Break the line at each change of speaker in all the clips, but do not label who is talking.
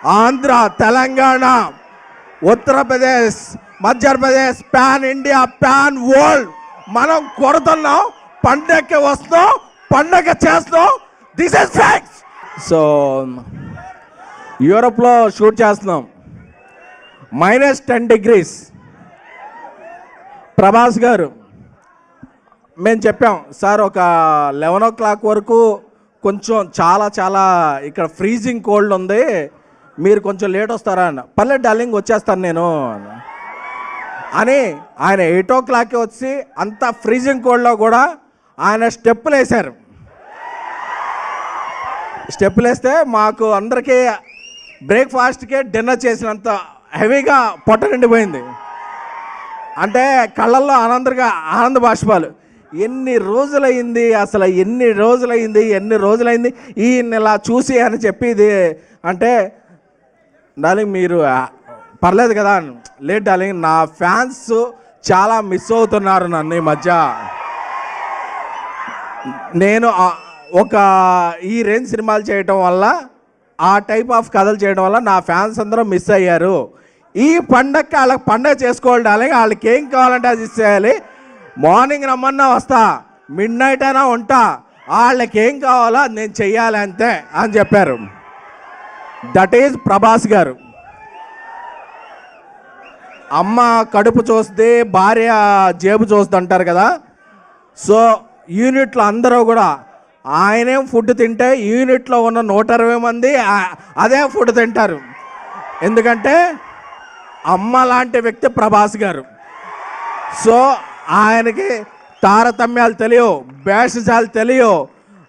Andhra Telangana Uttar Pradesh Madhya Pradesh pan India pan world. మనం కొడుతున్నాం పండగకి వస్తాం పండగ చేస్తున్నాం. దిస్ ఇస్ ఫ్యాక్ట్స్ సో యూరోప్లో షూట్ చేస్తున్నాం. మైనస్ టెన్ డిగ్రీస్ ప్రభాస్ గారు మేము చెప్పాం సార్ ఒక లెవెన్ ఓ క్లాక్ వరకు కొంచెం చాలా చాలా ఇక్కడ ఫ్రీజింగ్ కోల్డ్ ఉంది. మీరు కొంచెం లేట్ వస్తారా అన్న. పర్లే డార్లింగ్ వచ్చేస్తాను నేను అని ఆయన ఎయిట్ ఓ క్లాక్కి వచ్చి అంత ఫ్రీజింగ్ కోల్డ్లో కూడా ఆయన స్టెప్పులు వేశారు స్టెప్పులు వేస్తే మాకు అందరికీ బ్రేక్ఫాస్ట్కే డిన్నర్ చేసినంత హెవీగా పొట్ట నిండిపోయింది. అంటే కళ్ళల్లో ఆనందంగా ఆనంద బాష్పాలు. ఎన్ని రోజులైంది అసలు ఎన్ని రోజులైంది ఎన్ని రోజులైంది ఈయన ఇలా చూసి అని చెప్పి ఇది అంటే డార్లింగ్ మీరు పర్లేదు కదా. లేట్ డార్లింగ్ నా ఫ్యాన్స్ చాలా మిస్ అవుతున్నారు నన్ను ఈ మధ్య. నేను ఒక ఈ రేంజ్ సినిమాలు చేయటం వల్ల ఆ టైప్ ఆఫ్ కథలు చేయడం వల్ల నా ఫ్యాన్స్ అందరూ మిస్ అయ్యారు. ఈ పండగకి వాళ్ళకి పండగ చేసుకోవాలి డార్లింగ్ వాళ్ళకి ఏం కావాలంటే అది ఇచ్చేయాలి మార్నింగ్ రమ్మన్నా వస్తా మిడ్ నైట్ అయినా ఉంటా వాళ్ళకి ఏం కావాలో నేను చెయ్యాలి అంతే అని చెప్పారు. దట్ ఈజ్ ప్రభాస్ గారు. అమ్మ కడుపు చూస్తే భార్య జేబు చూస్తుంది అంటారు కదా. సో యూనిట్లో అందరూ కూడా ఆయనేం ఫుడ్ తింటే యూనిట్లో ఉన్న నూట ఇరవై మంది అదే ఫుడ్ తింటారు. ఎందుకంటే అమ్మ లాంటి వ్యక్తి ప్రభాస్ గారు. సో ఆయనకి తారతమ్యాలు తెలియవు భేషజాలు తెలియవు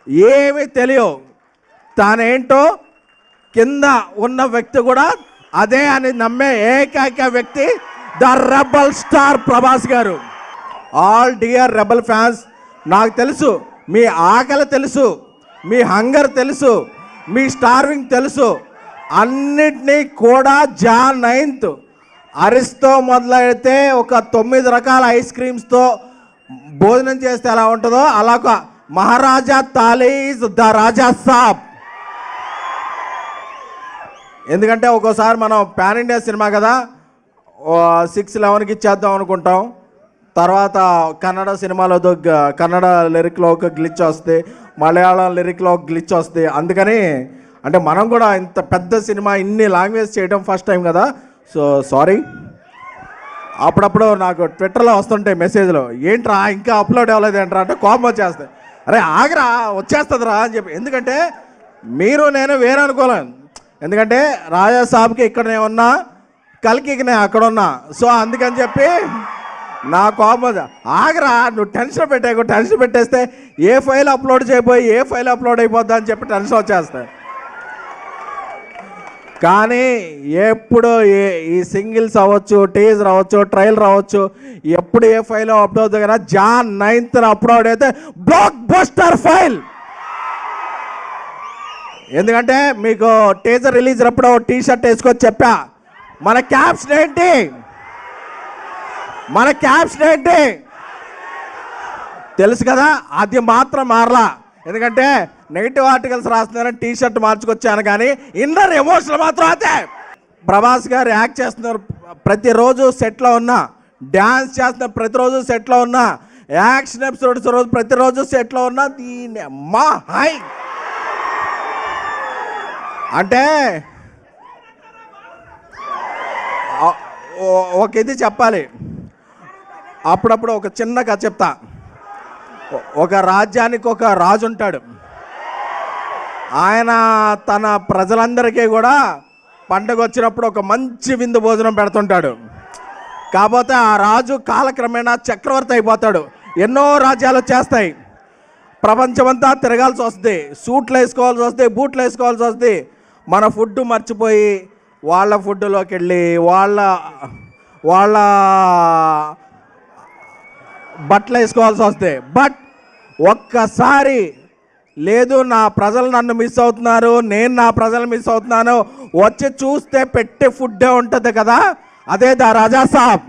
ఏమీ తెలియవు. తానేంటో కింద ఉన్న వ్యక్తి కూడా అదే అని నమ్మే ఏకైక వ్యక్తి ద రెబల్ స్టార్ ప్రభాస్ గారు. ఆల్ డియర్ రెబల్ ఫ్యాన్స్ నాకు తెలుసు మీ ఆకలి తెలుసు మీ హంగర్ తెలుసు మీ స్టార్వింగ్ తెలుసు అన్నిటినీ కూడా జాన్ నైన్త్ అరిస్తో మొదలైతే ఒక తొమ్మిది రకాల ఐస్ క్రీమ్స్తో భోజనం చేస్తే ఎలా ఉంటుందో అలా ఒక మహారాజా తాలీజ్ ద రాజా సాబ్. ఎందుకంటే ఒక్కోసారి మనం పాన్ ఇండియా సినిమా కదా సిక్స్ లెవెన్కి ఇచ్చేద్దాం అనుకుంటాం. తర్వాత కన్నడ సినిమాలో కన్నడ లిరిక్లో ఒక గ్లిచ్ వస్తే మలయాళం లిరిక్లో ఒక గ్లిచ్ వస్తే అందుకని అంటే మనం కూడా ఇంత పెద్ద సినిమా ఇన్ని లాంగ్వేజ్ చేయడం ఫస్ట్ టైం కదా. సో సారీ అప్పుడప్పుడు నాకు ట్విట్టర్లో వస్తుంటాయి మెసేజ్లు ఏంట్రా ఇంకా అప్లోడ్ అవ్వలేదు ఏంట్రా అంటే కోపం వచ్చేస్తాయి. అరే ఆగరా వచ్చేస్తుందిరా అని చెప్పి. ఎందుకంటే మీరు నేను వేరే అనుకోలేను ఎందుకంటే రాజా సాబ్కి ఇక్కడనే ఉన్నా కలికి నేను అక్కడ ఉన్నా సో అందుకని చెప్పి నా కోపం ఆగరా నువ్వు టెన్షన్ పెట్టాకు టెన్షన్ పెట్టేస్తే ఏ ఫైల్ అప్లోడ్ చేయబోయి ఏ ఫైల్ అప్లోడ్ అయిపోద్దా అని చెప్పి టెన్షన్ వచ్చేస్తాయి. కానీ ఎప్పుడు ఏ ఈ సింగిల్స్ అవ్వచ్చు టీజర్ అవ్వచ్చు ట్రైల్ రావచ్చు ఎప్పుడు ఏ ఫైల్ అప్లోడ్ అవుతుంది కదా జాన్ నైన్త్ అప్లోడ్ అయితే బ్లాక్ బస్టర్ ఫైల్. ఎందుకంటే మీకు టీజర్ రిలీజ్ అప్పుడు టీ షర్ట్ వేసుకొని చెప్పా. మన క్యాప్షన్ ఏంటి? మన క్యాప్షన్ ఏంటి? తెలుసు కదా అది మాత్రం మారలా. ఎందుకంటే నెగిటివ్ ఆర్టికల్స్ రాస్తున్నారని టీ షర్ట్ మార్చుకొచ్చాను కానీ ఇన్నర్ ఎమోషనల్ మాత్రం అయితే ప్రభాస్ గారు యాక్ట్ చేస్తున్నారు. ప్రతిరోజు సెట్లో ఉన్నా డ్యాన్స్ చేస్తున్నారు ప్రతిరోజు సెట్లో ఉన్నా యాక్షన్ ఎపిసోడ్స్ రోజు ప్రతిరోజు సెట్లో ఉన్నా దీని అమ్మా హై! అంటే ఒక ఇది చెప్పాలి. అప్పుడప్పుడు ఒక చిన్న కథ చెప్తా. ఒక రాజ్యానికి ఒక రాజు ఉంటాడు. ఆయన తన ప్రజలందరికీ కూడా పండగ వచ్చినప్పుడు ఒక మంచి విందు భోజనం పెడుతుంటాడు. కాకపోతే ఆ రాజు కాలక్రమేణా చక్రవర్తి అయిపోతాడు. ఎన్నో రాజ్యాలు వచ్చేస్తాయి. ప్రపంచమంతా తిరగాల్సి వస్తుంది. సూట్లు వేసుకోవాల్సి వస్తుంది బూట్లు వేసుకోవాల్సి వస్తుంది. మన ఫుడ్ మర్చిపోయి వాళ్ళ ఫుడ్లోకి వెళ్ళి వాళ్ళ వాళ్ళ బట్టలు వేసుకోవాల్సి వస్తే బట్ ఒక్కసారి లేదు నా ప్రజలు నన్ను మిస్ అవుతున్నారు నేను నా ప్రజలు మిస్ అవుతున్నాను వచ్చి చూస్తే పెట్టే ఫుడ్డే ఉంటుంది కదా అదే దా రాజా సాబ్.